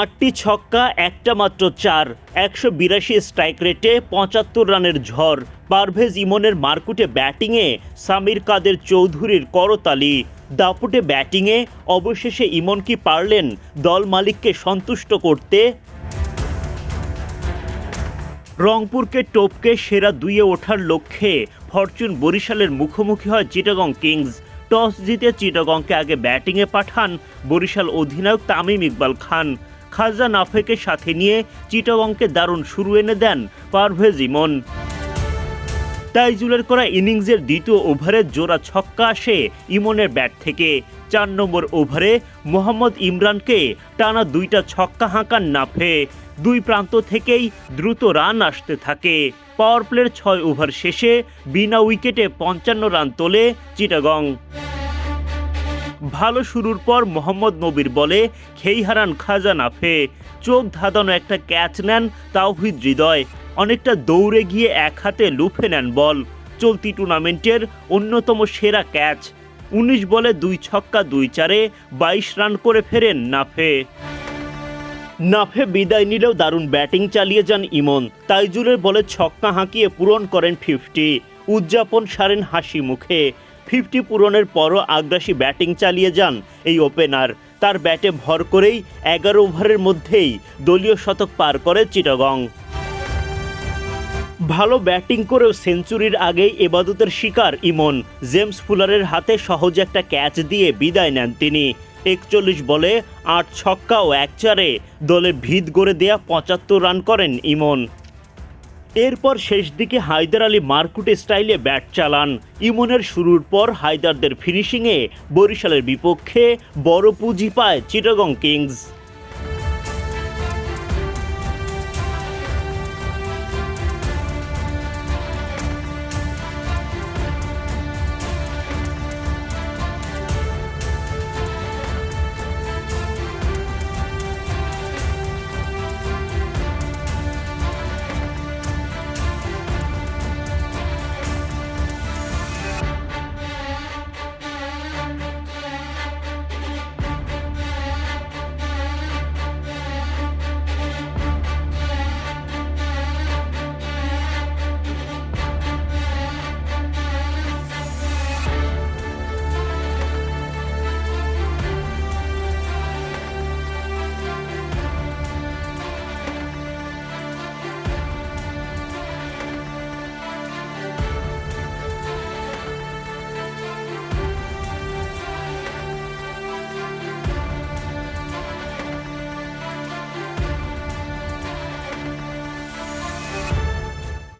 আটটি ছক্কা, একটা মাত্র চার। একশো বিরাশি স্ট্রাইক রেটে পঁচাত্তর রানের ঝড়। পারভেজ ইমনের মারকুটে ব্যাটিংয়ে সামির কাদের চৌধুরীর করতালি। দাপুটে ব্যাটিংয়ে অবশেষে ইমন কি পারলেন? দল মালিককে সন্তুষ্ট করতে রংপুরকে টপকে সেরা দুইয়ে ওঠার লক্ষ্যে ফরচুন বরিশালের মুখোমুখি হয় চিটাগং কিংস। টস জিতে চিটাগংকে আগে ব্যাটিংয়ে পাঠান বরিশাল অধিনায়ক তামিম ইকবাল খান। খাজা নাফেকে সাথে নিয়ে চিটাগংকে দারুণ শুরু এনে দেন পারভেজ ইমন। তাইজুলের করা ইনিংসের দ্বিতীয় ওভারে জোড়া ছক্কা আসে ইমনের ব্যাট থেকে। চার নম্বর ওভারে মোহাম্মদ ইমরানকে টানা দুইটা ছক্কা হাঁকান নাফে। দুই প্রান্ত থেকেই দ্রুত রান আসতে থাকে। পাওয়ার প্লের ছয় ওভার শেষে বিনা উইকেটে পঞ্চান্ন রান তোলে চিটাগং। ভালো শুরুর পর মোহাম্মদ নবীর বলে খেই হারান খাজা নাফে চোখ ধাঁধানো একটা ক্যাচ নেন তাওহিদ হৃদয়। অনেকটা দৌড়ে গিয়ে এক হাতে লুফে নেন বল। চলতি টুর্নামেন্টের অন্যতম সেরা ক্যাচ। উনিশ বলে দুই ছক্কা দুই চারে, বাইশ রান করে ফেরেন নাফে নাফে বিদায় নিলেও দারুণ ব্যাটিং চালিয়ে যান ইমন। তাইজুলের বলে ছক্কা হাঁকিয়ে পূরণ করেন ফিফটি উদযাপন সারেন হাসি মুখে। ফিফটি পূরণের পরও আগ্রাসী ব্যাটিং চালিয়ে যান এই ওপেনার। তার ব্যাটে ভর করেই এগারো ওভারের মধ্যেই দলীয় শতক পার করে চিটাগং। ভালো ব্যাটিং করেও সেঞ্চুরির আগেই এবাদতের শিকার ইমন। জেমস ফুলারের হাতে সহজ একটা ক্যাচ দিয়ে বিদায় নেন তিনি। একচল্লিশ বলে আট ছক্কা ও এক চারে দলে ভিত গড়ে দেয়া পঁচাত্তর রান করেন ইমন। এরপর শেষ দিকে হায়দার আলী মারকুটে স্টাইলে ব্যাট চালান। ইমনের শুরুর পর হায়দারদের ফিনিশিংয়ে বরিশালের বিপক্ষে বড় পুঁজি পায় চিটাগং কিংস।